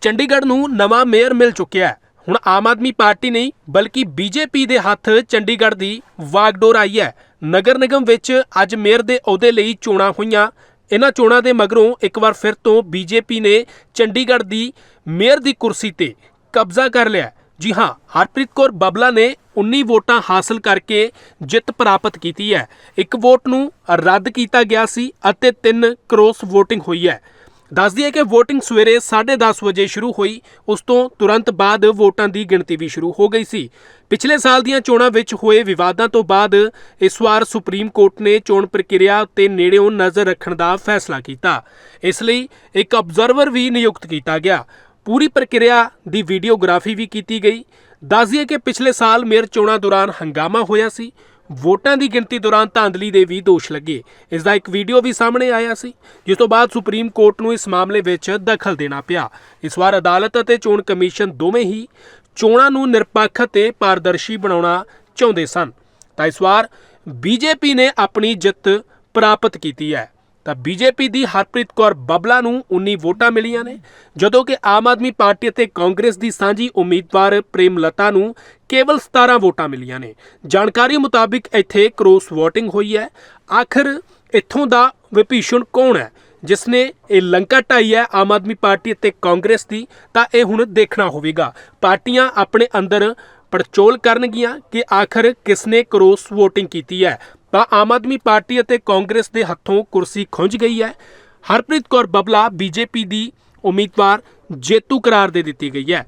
ਚੰਡੀਗੜ੍ਹ ਨੂੰ ਨਵਾਂ ਮੇਅਰ ਮਿਲ ਚੁੱਕਿਆ ਹੈ। ਹੁਣ ਆਮ ਆਦਮੀ ਪਾਰਟੀ ਨਹੀਂ, ਬਲਕਿ ਬੀਜੇਪੀ ਦੇ ਹੱਥ ਚੰਡੀਗੜ੍ਹ ਦੀ ਵਾਗਡੋਰ ਆਈ ਹੈ। ਨਗਰ ਨਿਗਮ ਵਿੱਚ ਅੱਜ ਮੇਅਰ ਦੇ ਅਹੁਦੇ ਲਈ ਚੋਣਾਂ ਹੋਈਆਂ। ਇਹਨਾਂ ਚੋਣਾਂ ਦੇ ਮਗਰੋਂ ਇੱਕ ਵਾਰ ਫਿਰ ਤੋਂ ਬੀਜੇਪੀ ਨੇ ਚੰਡੀਗੜ੍ਹ ਦੀ ਮੇਅਰ ਦੀ ਕੁਰਸੀ ਤੇ ਕਬਜ਼ਾ ਕਰ ਲਿਆ ਜੀ ਹਾਂ, ਹਰਪ੍ਰੀਤ ਕੌਰ ਬਬਲਾ ਨੇ 19 ਵੋਟਾਂ ਹਾਸਲ ਕਰਕੇ ਜਿੱਤ ਪ੍ਰਾਪਤ ਕੀਤੀ ਹੈ। ਇੱਕ ਵੋਟ ਨੂੰ ਰੱਦ ਕੀਤਾ ਗਿਆ ਸੀ ਅਤੇ 3 ਕਰੋਸ VOTING ਹੋਈ ਹੈ। ਦੱਸ ਦਈਏ ਕਿ VOTING ਸਵੇਰੇ 10:30 ਵਜੇ ਸ਼ੁਰੂ ਹੋਈ। ਉਸ ਤੋਂ ਤੁਰੰਤ ਬਾਅਦ ਵੋਟਾਂ ਦੀ ਗਿਣਤੀ ਵੀ ਸ਼ੁਰੂ ਹੋ ਗਈ ਸੀ। ਪਿਛਲੇ ਸਾਲ ਦੀਆਂ ਚੋਣਾਂ ਵਿੱਚ ਹੋਏ ਵਿਵਾਦਾਂ ਤੋਂ ਬਾਅਦ ਇਸ ਵਾਰ ਸੁਪਰੀਮ ਕੋਰਟ ਨੇ ਚੋਣ ਪ੍ਰਕਿਰਿਆ ਉੱਤੇ ਨੇੜਿਓਂ ਨਜ਼ਰ ਰੱਖਣ ਦਾ ਫੈਸਲਾ ਕੀਤਾ। ਇਸ ਲਈ ਇੱਕ ਅਬਜ਼ਰਵਰ ਵੀ ਨਿਯੁਕਤ ਕੀਤਾ ਗਿਆ। ਪੂਰੀ ਪ੍ਰਕਿਰਿਆ ਦੀ ਵੀਡੀਓਗ੍ਰਾਫੀ ਵੀ ਕੀਤੀ ਗਈ। ਦੱਸ ਦਈਏ ਕਿ ਪਿਛਲੇ ਸਾਲ ਮੇਅਰ ਚੋਣਾਂ ਦੌਰਾਨ ਹੰਗਾਮਾ ਹੋਇਆ ਸੀ। ਵੋਟਾਂ ਦੀ ਗਿਣਤੀ ਦੌਰਾਨ ਧਾਂਦਲੀ ਦੇ ਵੀ ਦੋਸ਼ ਲੱਗੇ। ਇਸ ਦਾ ਇੱਕ ਵੀਡੀਓ ਵੀ ਸਾਹਮਣੇ ਆਇਆ ਸੀ, ਜਿਸ ਤੋਂ ਬਾਅਦ ਸੁਪਰੀਮ ਕੋਰਟ ਨੂੰ ਇਸ ਮਾਮਲੇ ਵਿੱਚ ਦਖਲ ਦੇਣਾ ਪਿਆ। ਇਸ ਵਾਰ ਅਦਾਲਤ ਅਤੇ ਚੋਣ ਕਮਿਸ਼ਨ ਦੋਵੇਂ ਹੀ ਚੋਣਾਂ ਨੂੰ ਨਿਰਪੱਖ ਅਤੇ ਪਾਰਦਰਸ਼ੀ ਬਣਾਉਣਾ ਚਾਹੁੰਦੇ ਸਨ। ਤਾਂ ਇਸ ਵਾਰ ਬੀਜੇਪੀ ਨੇ ਆਪਣੀ ਜਿੱਤ ਪ੍ਰਾਪਤ ਕੀਤੀ ਹੈ। ਤਾਂ ਬੀਜੇਪੀ ਦੀ ਹਰਪ੍ਰੀਤ ਕੌਰ ਬਬਲਾ ਨੂੰ 19 ਵੋਟਾਂ ਮਿਲੀਆਂ ਨੇ, ਜਦੋਂ ਕਿ ਆਮ ਆਦਮੀ ਪਾਰਟੀ ਅਤੇ ਕਾਂਗਰਸ ਦੀ ਸਾਂਝੀ ਉਮੀਦਵਾਰ ਪ੍ਰੇਮ ਲਤਾ ਨੂੰ ਕੇਵਲ 17 ਵੋਟਾਂ ਮਿਲੀਆਂ ਨੇ। ਜਾਣਕਾਰੀ ਮੁਤਾਬਿਕ ਇੱਥੇ ਕ੍ਰੋਸ ਵੋਟਿੰਗ ਹੋਈ ਹੈ। ਆਖਰ ਇੱਥੋਂ ਦਾ ਵਿਭੀਸ਼ਣ ਕੌਣ ਹੈ ਜਿਸ ਨੇ ਇਹ ਲੰਕਾ ਢਾਈ ਹੈ ਆਮ ਆਦਮੀ ਪਾਰਟੀ ਅਤੇ ਕਾਂਗਰਸ ਦੀ, ਤਾਂ ਇਹ ਹੁਣ ਦੇਖਣਾ ਹੋਵੇਗਾ। ਪਾਰਟੀਆਂ ਆਪਣੇ ਅੰਦਰ ਪੜਚੋਲ ਕਰਨਗੀਆਂ ਕਿ ਆਖਰ ਕਿਸਨੇ ਕ੍ਰੋਸ ਵੋਟਿੰਗ ਕੀਤੀ ਹੈ। ਤਾਂ ਆਮ ਆਦਮੀ ਪਾਰਟੀ ਅਤੇ ਕਾਂਗਰਸ ਦੇ ਹੱਥੋਂ ਕੁਰਸੀ ਖੁੰਝ ਗਈ ਹੈ। ਹਰਪ੍ਰੀਤ ਕੌਰ ਬਬਲਾ ਬੀਜੇਪੀ ਦੀ ਉਮੀਦਵਾਰ ਜੇਤੂ ਕਰਾਰ ਦੇ ਦਿੱਤੀ ਗਈ ਹੈ।